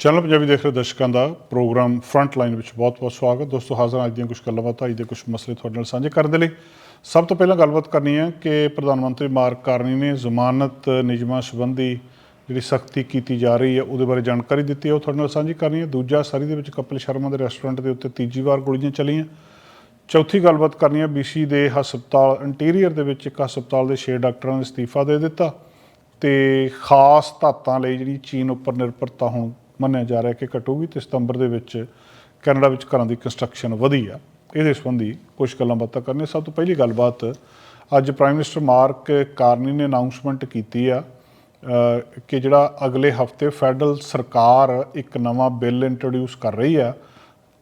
Channel Punjabi ਦੇਖ ਰਹੇ ਦਰਸ਼ਕਾਂ ਦਾ ਪ੍ਰੋਗਰਾਮ ਫਰੰਟ ਲਾਈਨ ਵਿੱਚ ਬਹੁਤ-ਬਹੁਤ ਸਵਾਗਤ। ਦੋਸਤੋ, ਹਾਜ਼ਰ ਅੱਜ ਦੀਆਂ ਕੁਝ ਗੱਲਬਾਤਾਂ, ਅੱਜ ਦੇ ਕੁਝ ਮਸਲੇ ਤੁਹਾਡੇ ਨਾਲ ਸਾਂਝੇ ਕਰਨ ਦੇ ਲਈ। ਸਭ ਤੋਂ ਪਹਿਲਾਂ ਗੱਲਬਾਤ ਕਰਨੀ ਹੈ ਕਿ ਪ੍ਰਧਾਨ ਮੰਤਰੀ ਮਾਰਕ ਕਾਰਨੀ ਨੇ ਜ਼ਮਾਨਤ ਨਿਯਮਾਂ ਸੰਬੰਧੀ ਜਿਹੜੀ ਸਖਤੀ ਕੀਤੀ ਜਾ ਰਹੀ ਹੈ, ਉਹਦੇ ਬਾਰੇ ਜਾਣਕਾਰੀ ਦਿੱਤੀ ਹੈ, ਉਹ ਤੁਹਾਡੇ ਨਾਲ ਸਾਂਝੀ ਕਰਨੀ ਹੈ। ਦੂਜਾ, ਸਰੀ ਦੇ ਵਿੱਚ ਕਪਿਲ ਸ਼ਰਮਾ ਦੇ ਰੈਸਟੋਰੈਂਟ ਦੇ ਉੱਤੇ ਤੀਜੀ ਵਾਰ ਗੋਲੀਆਂ ਚੱਲੀਆਂ। ਚੌਥੀ ਗੱਲਬਾਤ ਕਰਨੀ ਹੈ ਬੀਸੀ ਦੇ ਹਸਪਤਾਲ ਇੰਟੀਰੀਅਰ ਦੇ ਵਿੱਚ ਇੱਕ ਹਸਪਤਾਲ ਦੇ 6 ਡਾਕਟਰਾਂ ਨੇ ਅਸਤੀਫਾ ਦੇ ਦਿੱਤਾ ਤੇ ਖਾਸ ਧਾਤਾਂ ਲਈ ਜਿਹੜੀ ਚੀਨ ਉੱਪਰ ਨਿਰਭਰਤਾ ਹੋਣ ਮੰਨਿਆ ਜਾ ਰਿਹਾ ਕਿ ਘਟੂਗੀ ਤੇ ਸਤੰਬਰ ਦੇ ਵਿੱਚ ਕੈਨੇਡਾ ਵਿੱਚ ਘਰਾਂ ਦੀ ਕੰਸਟਰਕਸ਼ਨ ਵਧੀ ਆ। ਇਹਦੇ ਸੰਬੰਧੀ ਕੁਝ ਗੱਲਾਂ ਬਾਤਾਂ ਕਰਨੀਆਂ। ਸਭ ਤੋਂ ਪਹਿਲੀ ਗੱਲਬਾਤ, ਅੱਜ ਪ੍ਰਾਈਮ ਮਿਨਿਸਟਰ ਮਾਰਕ ਕਾਰਨੀ ਨੇ ਅਨਾਉਂਸਮੈਂਟ ਕੀਤੀ ਆ ਕਿ ਜਿਹੜਾ ਅਗਲੇ ਹਫ਼ਤੇ ਫੈਡਰਲ ਸਰਕਾਰ ਇੱਕ ਨਵਾਂ ਬਿੱਲ ਇੰਟਰੋਡਿਊਸ ਕਰ ਰਹੀ ਆ,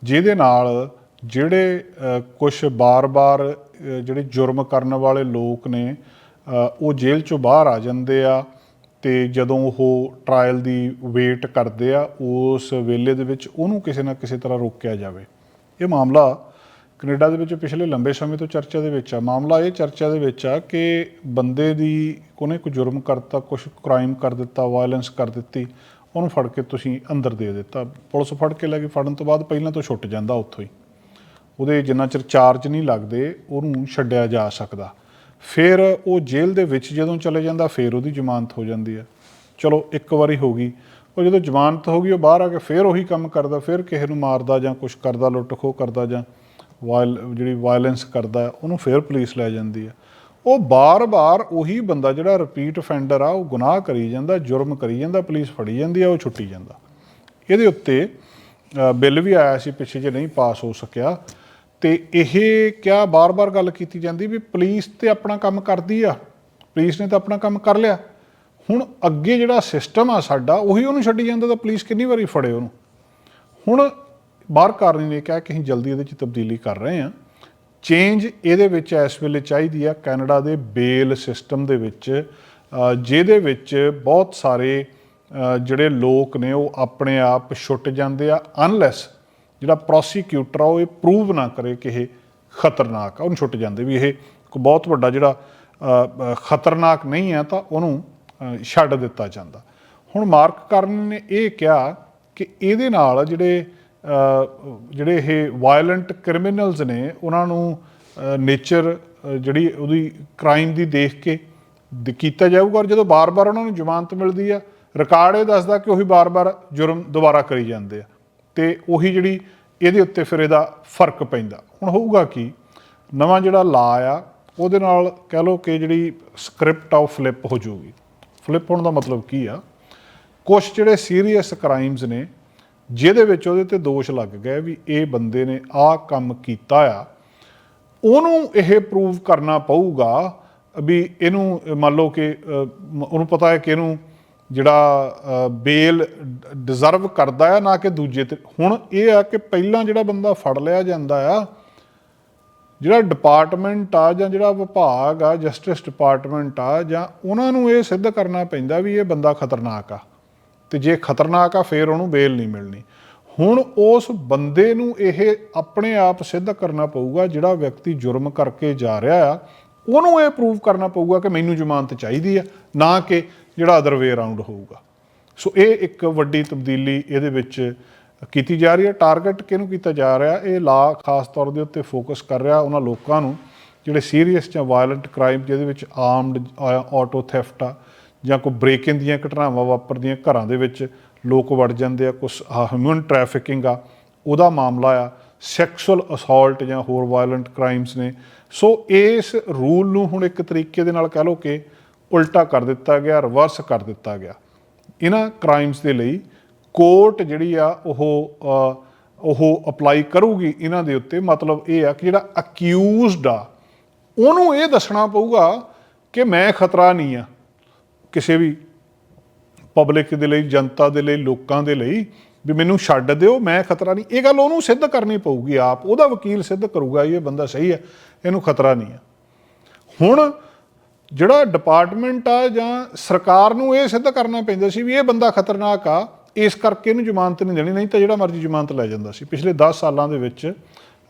ਜਿਹਦੇ ਨਾਲ ਜਿਹੜੇ ਕੁਝ ਬਾਰ-ਬਾਰ ਜਿਹੜੇ ਜੁਰਮ ਕਰਨ ਵਾਲੇ ਲੋਕ ਨੇ ਉਹ ਜੇਲ੍ਹ ਚੋਂ ਬਾਹਰ ਆ ਜਾਂਦੇ ਆ। ਤੇ ਜਦੋਂ ਉਹ ਟ੍ਰਾਇਲ ਦੀ ਵੇਟ ਕਰਦੇ ਆ, ਉਸ ਵੇਲੇ ਦੇ ਵਿੱਚ ਉਹਨੂੰ ਕਿਸੇ ਨਾ ਕਿਸੇ ਤਰ੍ਹਾਂ ਰੋਕਿਆ ਜਾਵੇ। ਇਹ ਮਾਮਲਾ ਕੈਨੇਡਾ ਦੇ ਵਿੱਚ ਪਿਛਲੇ ਲੰਬੇ ਸਮੇਂ ਤੋਂ ਚਰਚਾ ਦੇ ਵਿੱਚ ਆ। ਮਾਮਲਾ ਇਹ ਚਰਚਾ ਦੇ ਵਿੱਚ ਆ ਕਿ ਬੰਦੇ ਦੀ ਕੋਨੇ ਕੋਈ ਜੁਰਮ ਕਰਤਾ ਕੁਝ ਕ੍ਰਾਈਮ ਕਰ ਦਿੱਤਾ ਵਾਇਲੈਂਸ ਕਰ ਦਿੱਤੀ, ਉਹਨੂੰ ਫੜ ਕੇ ਤੁਸੀਂ ਅੰਦਰ ਦੇ ਦਿੱਤਾ। ਪੁਲਿਸ ਫੜ ਕੇ ਲੈ ਕੇ ਫੜਨ ਤੋਂ ਬਾਅਦ ਪਹਿਲਾਂ ਤੋਂ ਛੁੱਟ ਜਾਂਦਾ ਉੱਥੋਂ ਹੀ। ਉਹਦੇ ਜਿੰਨਾ ਚਿਰ ਚਾਰਜ ਨਹੀਂ ਲੱਗਦੇ, ਉਹਨੂੰ ਛੱਡਿਆ ਜਾ ਸਕਦਾ। ਫਿਰ ਉਹ ਜੇਲ੍ਹ ਦੇ ਵਿੱਚ ਜਦੋਂ ਚਲੇ ਜਾਂਦਾ, ਫਿਰ ਉਹਦੀ ਜ਼ਮਾਨਤ ਹੋ ਜਾਂਦੀ ਹੈ। ਚਲੋ, ਇੱਕ ਵਾਰੀ ਹੋ ਗਈ। ਉਹ ਜਦੋਂ ਜ਼ਮਾਨਤ ਹੋ ਗਈ, ਉਹ ਬਾਹਰ ਆ ਕੇ ਫਿਰ ਉਹੀ ਕੰਮ ਕਰਦਾ, ਫਿਰ ਕਿਸੇ ਨੂੰ ਮਾਰਦਾ ਜਾਂ ਕੁਝ ਕਰਦਾ ਲੁੱਟ ਖੋਹ ਕਰਦਾ ਜਾਂ ਵਾਇਲ, ਜਿਹੜੀ ਵਾਇਲੈਂਸ ਕਰਦਾ, ਉਹਨੂੰ ਫਿਰ ਪੁਲਿਸ ਲੈ ਜਾਂਦੀ ਹੈ। ਉਹ ਬਾਰ-ਬਾਰ ਉਹੀ ਬੰਦਾ ਜਿਹੜਾ ਰਿਪੀਟ ਅਫੈਂਡਰ ਆ, ਉਹ ਗੁਨਾਹ ਕਰੀ ਜਾਂਦਾ, ਜੁਰਮ ਕਰੀ ਜਾਂਦਾ, ਪੁਲਿਸ ਫੜੀ ਜਾਂਦੀ ਆ, ਉਹ ਛੁੱਟੀ ਜਾਂਦਾ। ਇਹਦੇ ਉੱਤੇ ਬਿੱਲ ਵੀ ਆਇਆ ਸੀ ਪਿੱਛੇ ਜੇ ਨਹੀਂ ਪਾਸ ਹੋ ਸਕਿਆ। ਤੇ ਇਹ ਕਿਆ ਬਾਰ-ਬਾਰ ਗੱਲ ਕੀਤੀ ਜਾਂਦੀ ਵੀ ਪੁਲਿਸ ਤੇ ਆਪਣਾ ਕੰਮ ਕਰਦੀ ਆ। ਪੁਲਿਸ ਨੇ ਤਾਂ ਆਪਣਾ ਕੰਮ ਕਰ ਲਿਆ। ਹੁਣ ਅੱਗੇ ਜਿਹੜਾ ਸਿਸਟਮ ਆ ਸਾਡਾ, ਉਹੀ ਉਹਨੂੰ ਛੱਡੀ ਜਾਂਦਾ ਤਾਂ ਪੁਲਿਸ ਕਿੰਨੀ ਵਾਰੀ ਫੜੇ ਉਹਨੂੰ। ਹੁਣ ਬਾਹਰ ਕਾਰਨੀ ਨੇ ਕਿਹਾ ਕਿ ਅਸੀਂ ਜਲਦੀ ਇਹਦੇ 'ਚ ਤਬਦੀਲੀ ਕਰ ਰਹੇ ਹਾਂ। ਚੇਂਜ ਇਹਦੇ ਵਿੱਚ ਇਸ ਵੇਲੇ ਚਾਹੀਦੀ ਆ ਕੈਨੇਡਾ ਦੇ ਬੇਲ ਸਿਸਟਮ ਦੇ ਵਿੱਚ ਜਿਹਦੇ ਵਿੱਚ ਬਹੁਤ ਸਾਰੇ ਜਿਹੜੇ ਲੋਕ ਨੇ ਉਹ ਆਪਣੇ ਆਪ ਛੁੱਟ ਜਾਂਦੇ ਆ ਅਨਲੈਸ ਜਿਹੜਾ ਪ੍ਰੋਸੀਕਿਊਟਰ ਆ, ਉਹ ਇਹ ਪ੍ਰੂਵ ਨਾ ਕਰੇ ਕਿ ਇਹ ਖਤਰਨਾਕ ਆ, ਉਹਨੂੰ ਛੁੱਟ ਜਾਂਦੇ ਵੀ ਇਹ ਕੋਈ ਬਹੁਤ ਵੱਡਾ ਜਿਹੜਾ ਖਤਰਨਾਕ ਨਹੀਂ ਹੈ ਤਾਂ ਉਹਨੂੰ ਛੱਡ ਦਿੱਤਾ ਜਾਂਦਾ। ਹੁਣ ਮਾਰਕ ਕਰਨ ਨੇ ਇਹ ਕਿਹਾ ਕਿ ਇਹਦੇ ਨਾਲ ਜਿਹੜੇ ਜਿਹੜੇ ਇਹ ਵਾਇਲੈਂਟ ਕ੍ਰਿਮੀਨਲਸ ਨੇ, ਉਹਨਾਂ ਨੂੰ ਨੇਚਰ ਜਿਹੜੀ ਉਹਦੀ ਕ੍ਰਾਈਮ ਦੀ ਦੇਖ ਕੇ ਕੀਤਾ ਜਾਊਗਾ ਔਰ ਜਦੋਂ ਬਾਰ-ਬਾਰ ਉਹਨਾਂ ਨੂੰ ਜ਼ਮਾਨਤ ਮਿਲਦੀ ਆ ਰਿਕਾਰਡ ਇਹ ਦੱਸਦਾ ਕਿ ਉਹੀ ਬਾਰ-ਬਾਰ ਜੁਰਮ ਦੁਬਾਰਾ ਕਰੀ ਜਾਂਦੇ ਆ। ਤੇ ਉਹੀ ਜਿਹੜੀ ਇਹਦੇ ਉੱਤੇ ਫਿਰ ਇਹਦਾ ਫ਼ਰਕ ਪੈਂਦਾ। ਹੁਣ ਹੋਊਗਾ ਕੀ? ਨਵਾਂ ਜਿਹੜਾ ਲਾ ਆ ਉਹਦੇ ਨਾਲ ਕਹਿ ਲਓ ਕਿ ਜਿਹੜੀ ਸਕ੍ਰਿਪਟ ਆ, ਉਹ ਫਲਿੱਪ ਹੋ ਜਾਊਗੀ। ਫਲਿੱਪ ਹੋਣ ਦਾ ਮਤਲਬ ਕੀ ਆ? ਕੁਝ ਜਿਹੜੇ ਸੀਰੀਅਸ ਕ੍ਰਾਈਮਸ ਨੇ, ਜਿਹਦੇ ਵਿੱਚ ਉਹਦੇ ਤੇ ਦੋਸ਼ ਲੱਗ ਗਏ ਵੀ ਇਹ ਬੰਦੇ ਨੇ ਆਹ ਕੰਮ ਕੀਤਾ ਆ, ਉਹਨੂੰ ਇਹ ਪ੍ਰੂਵ ਕਰਨਾ ਪਊਗਾ ਵੀ ਇਹਨੂੰ ਮੰਨ ਲਓ ਕਿ ਉਹਨੂੰ ਪਤਾ ਹੈ ਕਿ ਇਹਨੂੰ ਜਿਹੜਾ ਬੇਲ ਡਿਜ਼ਰਵ ਕਰਦਾ ਆ, ਨਾ ਕਿ ਦੂਜੇ ਤੇ। ਹੁਣ ਇਹ ਆ ਕਿ ਪਹਿਲਾਂ ਜਿਹੜਾ ਬੰਦਾ ਫੜ ਲਿਆ ਜਾਂਦਾ ਆ, ਜਿਹੜਾ ਡਿਪਾਰਟਮੈਂਟ ਆ ਜਾਂ ਜਿਹੜਾ ਵਿਭਾਗ ਆ ਜਸਟਿਸ ਡਿਪਾਰਟਮੈਂਟ ਆ, ਜਾਂ ਉਹਨਾਂ ਨੂੰ ਇਹ ਸਿੱਧ ਕਰਨਾ ਪੈਂਦਾ ਵੀ ਇਹ ਬੰਦਾ ਖਤਰਨਾਕ ਆ। ਤੇ ਜੇ ਖਤਰਨਾਕ ਆ, ਫੇਰ ਉਹਨੂੰ ਬੇਲ ਨਹੀਂ ਮਿਲਣੀ। ਹੁਣ ਉਸ ਬੰਦੇ ਨੂੰ ਇਹ ਆਪਣੇ ਆਪ ਸਿੱਧ ਕਰਨਾ ਪਊਗਾ, ਜਿਹੜਾ ਵਿਅਕਤੀ ਜੁਰਮ ਕਰਕੇ ਜਾ ਰਿਹਾ ਆ, ਉਹਨੂੰ ਇਹ ਪ੍ਰੂਵ ਕਰਨਾ ਪਊਗਾ ਕਿ ਮੈਨੂੰ ਜ਼ਮਾਨਤ ਚਾਹੀਦੀ ਆ, ਨਾ ਕਿ ਜਿਹੜਾ ਅਦਰ ਵੇ ਅਰਾਊਂਡ ਹੋਊਗਾ। ਸੋ ਇਹ ਇੱਕ ਵੱਡੀ ਤਬਦੀਲੀ ਇਹਦੇ ਵਿੱਚ ਕੀਤੀ ਜਾ ਰਹੀ ਹੈ। ਟਾਰਗੇਟ ਕਿਹਨੂੰ ਕੀਤਾ ਜਾ ਰਿਹਾ? ਇਹ ਲਾ ਖਾਸ ਤੌਰ ਦੇ ਉੱਤੇ ਫੋਕਸ ਕਰ ਰਿਹਾ ਉਹਨਾਂ ਲੋਕਾਂ ਨੂੰ ਜਿਹੜੇ ਸੀਰੀਅਸ ਜਾਂ ਵਾਇਲੈਂਟ ਕ੍ਰਾਈਮ ਜਿਹਦੇ ਵਿੱਚ ਆਰਮਡ ਆਟੋ ਥੈਫਟ ਆ, ਜਾਂ ਕੋਈ ਬ੍ਰੇਕ ਇਨ ਦੀਆਂ ਘਟਨਾਵਾਂ ਵਾਪਰਦੀਆਂ ਘਰਾਂ ਦੇ ਵਿੱਚ ਲੋਕ ਵੜ ਜਾਂਦੇ ਆ ਕੁਝ ਹਿਊਮਨ ਟ੍ਰੈਫਿਕਿੰਗ ਆ, ਉਹਦਾ ਮਾਮਲਾ ਆ ਸੈਕਸੁਅਲ ਅਸੌਲਟ ਜਾਂ ਹੋਰ ਵਾਇਲੈਂਟ ਕ੍ਰਾਈਮਸ ਨੇ। ਸੋ ਇਸ ਰੂਲ ਨੂੰ ਹੁਣ ਇੱਕ ਤਰੀਕੇ ਦੇ ਨਾਲ ਕਹਿ ਲਓ ਕਿ ਉਲਟਾ ਕਰ ਦਿੱਤਾ ਗਿਆ, ਰਿਵਰਸ ਕਰ ਦਿੱਤਾ ਗਿਆ। ਇਹਨਾਂ ਕ੍ਰਾਈਮਸ ਦੇ ਲਈ ਕੋਰਟ ਜਿਹੜੀ ਆ, ਉਹ ਉਹ ਅਪਲਾਈ ਕਰੂਗੀ ਇਹਨਾਂ ਦੇ ਉੱਤੇ। ਮਤਲਬ ਇਹ ਆ ਕਿ ਜਿਹੜਾ ਅਕਿਊਜ਼ਡ ਆ, ਉਹਨੂੰ ਇਹ ਦੱਸਣਾ ਪਊਗਾ ਕਿ ਮੈਂ ਖਤਰਾ ਨਹੀਂ ਆ। ਕਿਸੇ ਵੀ ਪਬਲਿਕ ਦੇ ਲਈ, ਜਨਤਾ ਦੇ ਲਈ, ਲੋਕਾਂ ਦੇ ਲਈ ਵੀ ਮੈਨੂੰ ਛੱਡ ਦਿਓ, ਮੈਂ ਖਤਰਾ ਨਹੀਂ। ਇਹ ਗੱਲ ਉਹਨੂੰ ਸਿੱਧ ਕਰਨੀ ਪਊਗੀ ਆਪ। ਉਹਦਾ ਵਕੀਲ ਸਿੱਧ ਕਰੂਗਾ, ਇਹ ਬੰਦਾ ਸਹੀ ਹੈ, ਇਹਨੂੰ ਖਤਰਾ ਨਹੀਂ ਹੈ ਹੁਣ ਜਿਹੜਾ ਡਿਪਾਰਟਮੈਂਟ ਆ ਜਾਂ ਸਰਕਾਰ ਨੂੰ ਇਹ ਸਿੱਧ ਕਰਨਾ ਪੈਂਦਾ ਸੀ ਵੀ ਇਹ ਬੰਦਾ ਖਤਰਨਾਕ ਆ ਇਸ ਕਰਕੇ ਇਹਨੂੰ ਜ਼ਮਾਨਤ ਨਹੀਂ ਦੇਣੀ ਨਹੀਂ ਤਾਂ ਜਿਹੜਾ ਮਰਜ਼ੀ ਜ਼ਮਾਨਤ ਲੈ ਜਾਂਦਾ ਸੀ। ਪਿਛਲੇ 10 ਸਾਲਾਂ ਦੇ ਵਿੱਚ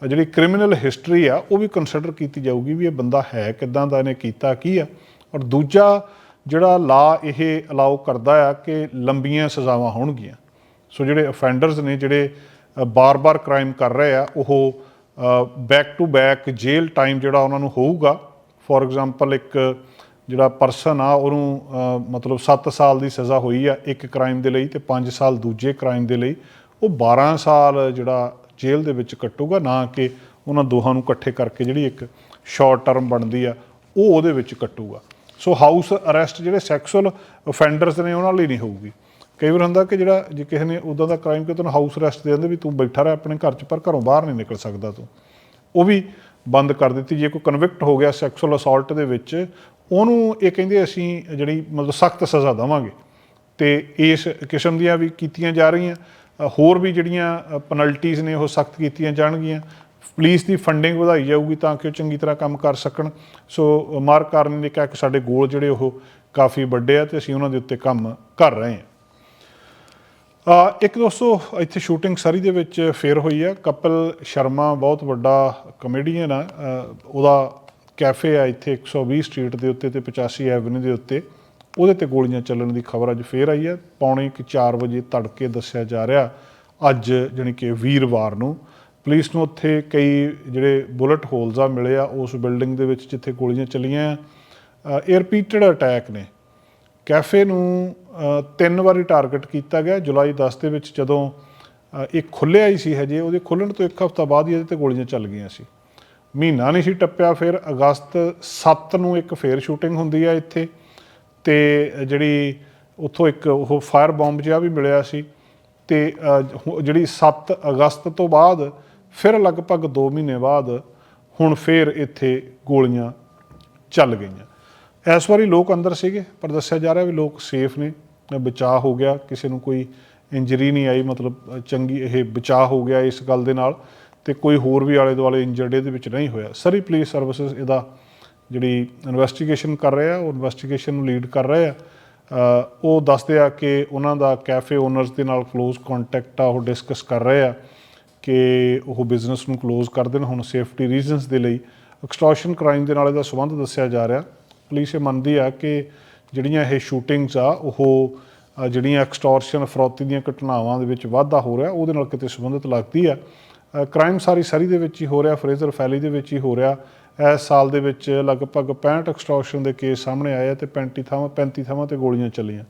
ਜਿਹੜੀ ਕ੍ਰਿਮੀਨਲ ਹਿਸਟਰੀ ਆ ਉਹ ਵੀ ਕੰਸੀਡਰ ਕੀਤੀ ਜਾਊਗੀ ਵੀ ਇਹ ਬੰਦਾ ਹੈ ਕਿਦਾਂ ਦਾ ਇਹਨੇ ਕੀਤਾ ਕੀ ਆ। ਔਰ ਦੂਜਾ ਜਿਹੜਾ ਲਾ ਇਹ ਅਲਾਉ ਕਰਦਾ ਆ ਕਿ ਲੰਬੀਆਂ ਸਜ਼ਾਵਾਂ ਹੋਣਗੀਆਂ। ਸੋ ਜਿਹੜੇ ਅਫੈਂਡਰਸ ਨੇ ਜਿਹੜੇ ਅ, ਬਾਰ-ਬਾਰ ਕ੍ਰਾਈਮ ਕਰ ਰਹੇ ਆ ਉਹ ਬੈਕ ਟੂ ਬੈਕ ਜੇਲ੍ਹ ਟਾਈਮ ਜਿਹੜਾ ਉਹਨਾਂ ਨੂੰ ਹੋਊਗਾ ਫੋਰ ਐਗਜ਼ਾਮਪਲ ਇੱਕ ਜਿਹੜਾ ਪਰਸਨ ਆ, ਉਹਨੂੰ ਮਤਲਬ 7 ਸਾਲ ਦੀ ਸਜ਼ਾ ਹੋਈ ਆ ਇੱਕ ਕ੍ਰਾਈਮ ਦੇ ਲਈ ਤੇ 5 ਸਾਲ ਦੂਜੇ ਕ੍ਰਾਈਮ ਦੇ ਲਈ, ਉਹ 12 ਸਾਲ ਜਿਹੜਾ ਜੇਲ੍ਹ ਦੇ ਵਿੱਚ ਕੱਟੂਗਾ, ਨਾ ਕਿ ਉਹਨਾਂ ਦੋਹਾਂ ਨੂੰ ਇਕੱਠੇ ਕਰਕੇ ਜਿਹੜੀ ਇੱਕ ਸ਼ਾਰਟ ਟਰਮ ਬਣਦੀ ਆ, ਉਹ ਉਹਦੇ ਵਿੱਚ ਕੱਟੂਗਾ। ਸੋ ਹਾਊਸ ਅਰੈਸਟ ਜਿਹੜੇ ਸੈਕਸੁਅਲ ਅਫੈਂਡਰਸ ਨੇ ਉਹਨਾਂ ਲਈ ਨਹੀਂ ਹੋਊਗੀ। ਕਈ ਵਾਰ ਹੁੰਦਾ ਕਿ ਜਿਹੜਾ ਜੇ ਕਿਸੇ ਨੇ ਉਦਾਂ ਦਾ ਕ੍ਰਾਈਮ ਕਿ ਤੈਨੂੰ ਹਾਊਸ ਅਰੈਸਟ ਦੇ ਦਿੰਦੇ ਵੀ ਤੂੰ ਬੈਠਾ ਰਹਿ ਆਪਣੇ ਘਰ 'ਚ, ਪਰ ਘਰੋਂ ਬਾਹਰ ਨਹੀਂ ਨਿਕਲ ਸਕਦਾ ਤੂੰ। ਉਹ ਵੀ ਬੰਦ ਕਰ ਦਿੱਤੀ। ਜੇ ਕੋਈ ਕਨਵਿਕਟ ਹੋ ਗਿਆ ਸੈਕਸੁਅਲ ਅਸਾਲਟ ਦੇ ਵਿੱਚ, ਉਹਨੂੰ ਇਹ ਕਹਿੰਦੇ ਅਸੀਂ ਜਿਹੜੀ ਮਤਲਬ ਸਖਤ ਸਜ਼ਾ ਦੇਵਾਂਗੇ। ਤੇ ਇਸ ਕਿਸਮ ਦੀਆਂ ਵੀ ਕੀਤੀਆਂ ਜਾ ਰਹੀਆਂ। ਹੋਰ ਵੀ ਜਿਹੜੀਆਂ ਪੈਨਲਟੀਆਂ ਨੇ, ਉਹ ਸਖਤ ਕੀਤੀਆਂ ਜਾਣਗੀਆਂ। ਪੁਲਿਸ ਦੀ ਫੰਡਿੰਗ ਵਧਾਈ ਜਾਊਗੀ ਤਾਂ ਕਿ ਉਹ ਚੰਗੀ ਤਰ੍ਹਾਂ ਕੰਮ ਕਰ ਸਕਣ। ਸੋ ਮਾਰਕ ਕਾਰਨ ਨੇ ਕਿਹਾ ਕਿ ਸਾਡੇ ਗੋਲ ਜਿਹੜੇ ਉਹ ਕਾਫੀ ਵੱਡੇ ਆ ਤੇ ਅਸੀਂ ਉਹਨਾਂ ਦੇ ਉੱਤੇ ਕੰਮ ਕਰ ਰਹੇ ਹਾਂ। ਇੱਕ ਦੋਸਤੋ, ਇੱਥੇ ਸ਼ੂਟਿੰਗ ਸਰੀ ਦੇ ਵਿੱਚ ਫੇਰ ਹੋਈ ਆ ਕਪਲ ਸ਼ਰਮਾ ਬਹੁਤ ਵੱਡਾ ਕਮੇਡੀਅਨ ਆ। ਉਹਦਾ ਕੈਫੇ ਆ ਇੱਥੇ 120 ਸਟਰੀਟ ਦੇ ਉੱਤੇ ਤੇ 85 ਐਵਨਿਊ ਦੇ ਉੱਤੇ। ਉਹਦੇ ਤੇ ਗੋਲੀਆਂ ਚੱਲਣ ਦੀ ਖਬਰ ਅੱਜ ਫੇਰ ਆਈ ਹੈ। ਪੌਣੇ ਕਿ 4 ਵਜੇ ਤੜਕੇ ਦੱਸਿਆ ਜਾ ਰਿਹਾ ਅੱਜ, ਜਾਣੀ ਕਿ ਵੀਰਵਾਰ ਨੂੰ। ਪੁਲਿਸ ਨੂੰ ਉੱਥੇ ਕਈ ਜਿਹੜੇ ਬੁਲਟ ਹੋਲਸ ਆ ਮਿਲੇ ਆ, ਉਸ ਬਿਲਡਿੰਗ ਦੇ ਵਿੱਚ ਜਿੱਥੇ ਗੋਲੀਆਂ ਚੱਲੀਆਂ ਆ। ਇਹ ਰਿਪੀਟਡ ਅਟੈਕ ਨੇ। ਕੈਫੇ ਨੂੰ ਤਿੰਨ ਵਾਰੀ ਟਾਰਗੇਟ ਕੀਤਾ ਗਿਆ। ਜੁਲਾਈ 10 ਦੇ ਵਿੱਚ ਜਦੋਂ ਇਹ ਖੁੱਲਿਆ ਹੀ ਸੀ ਹਜੇ, ਉਹਦੇ ਖੁੱਲਣ ਤੋਂ ਇੱਕ ਹਫ਼ਤਾ ਬਾਅਦ ਹੀ ਇਹਦੇ ਤੇ ਗੋਲੀਆਂ ਚੱਲ ਗਈਆਂ ਸੀ। ਮਹੀਨਾ ਨਹੀਂ ਸੀ ਟੱਪਿਆ, ਫਿਰ ਅਗਸਤ 7 ਨੂੰ ਇੱਕ ਫੇਰ ਸ਼ੂਟਿੰਗ ਹੁੰਦੀ ਆ ਇੱਥੇ। ਤੇ ਜਿਹੜੀ ਉੱਥੋਂ ਇੱਕ ਉਹ ਫਾਇਰ ਬੰਬ ਜਿਹਾ ਵੀ ਮਿਲਿਆ ਸੀ। ਤੇ ਜਿਹੜੀ 7 ਅਗਸਤ ਤੋਂ ਬਾਅਦ, ਫਿਰ ਲਗਭਗ 2 ਮਹੀਨੇ ਬਾਅਦ, ਹੁਣ ਫੇਰ ਇੱਥੇ ਗੋਲੀਆਂ ਚੱਲ ਗਈਆਂ। ਇਸ ਵਾਰੀ ਲੋਕ ਅੰਦਰ ਸੀਗੇ, ਪਰ ਦੱਸਿਆ ਜਾ ਰਿਹਾ ਵੀ ਲੋਕ ਸੇਫ ਨੇ, ਬਚਾਅ ਹੋ ਗਿਆ, ਕਿਸੇ ਨੂੰ ਕੋਈ ਇੰਜਰੀ ਨਹੀਂ ਆਈ, ਮਤਲਬ ਚੰਗੀ ਇਹ ਬਚਾਅ ਹੋ ਗਿਆ ਇਸ ਗੱਲ ਦੇ ਨਾਲ, ਤੇ ਕੋਈ ਹੋਰ ਵੀ ਆਲੇ ਦੁਆਲੇ ਇੰਜਰਡ ਇਹਦੇ ਵਿੱਚ ਨਹੀਂ ਹੋਇਆ। ਸਰੀ ਪੁਲਿਸ ਸਰਵਿਸਿਜ਼ ਇਹਦਾ ਜਿਹੜੀ ਇਨਵੈਸਟੀਗੇਸ਼ਨ ਕਰ ਰਹੇ ਆ, ਉਹ ਇਨਵੈਸਟੀਗੇਸ਼ਨ ਨੂੰ ਲੀਡ ਕਰ ਰਹੇ ਆ। ਉਹ ਦੱਸਦੇ ਆ ਕਿ ਉਹਨਾਂ ਦਾ ਕੈਫੇ ਓਨਰਸ ਦੇ ਨਾਲ ক্লোਜ਼ ਕੰਟੈਕਟ ਆ, ਉਹ ਡਿਸਕਸ ਕਰ ਰਹੇ ਆ ਕਿ ਉਹ ਬਿਜ਼ਨਸ ਨੂੰ ক্লোਜ਼ ਕਰ ਦੇਣ, ਹੁਣ ਸੇਫਟੀ ਰੀਜ਼ਨਸ ਦੇ ਲਈ ਐਕਸਟ੍ਰੋਸ਼ਨ ਕ੍ਰਾਈਮ ਦੇ ਨਾਲ ਇਹਦਾ ਸਬੰਧ ਦੱਸਿਆ ਜਾ ਰਿਹਾ। ਪੁਲਿਸ ਇਹ ਮੰਨਦੀ ਆ ਕਿ ਜਿਹੜੀਆਂ ਇਹ ਸ਼ੂਟਿੰਗਸ ਆ, ਉਹ ਜਿਹੜੀਆਂ ਐਕਸਟੋਰਸ਼ਨ ਫਰੋਤੀ ਦੀਆਂ ਘਟਨਾਵਾਂ ਦੇ ਵਿੱਚ ਵਾਧਾ ਹੋ ਰਿਹਾ, ਉਹਦੇ ਨਾਲ ਕਿਤੇ ਸੰਬੰਧਿਤ ਲੱਗਦੀ ਆ। ਕ੍ਰਾਈਮ ਸਾਰੀ ਸਰੀ ਦੇ ਵਿੱਚ ਹੀ ਹੋ ਰਿਹਾ ਫਰੇਜ਼ਰ ਫੈਲੀ ਦੇ ਵਿੱਚ ਹੀ ਹੋ ਰਿਹਾ। ਇਸ ਸਾਲ ਦੇ ਵਿੱਚ ਲਗਭਗ 65 ਐਕਸਟੋਰਸ਼ਨ ਦੇ ਕੇਸ ਸਾਹਮਣੇ ਆਏ ਆ ਤੇ 35 ਥਾਵਾਂ 35 ਥਾਵਾਂ ਤੇ ਗੋਲੀਆਂ ਚੱਲੀਆਂ।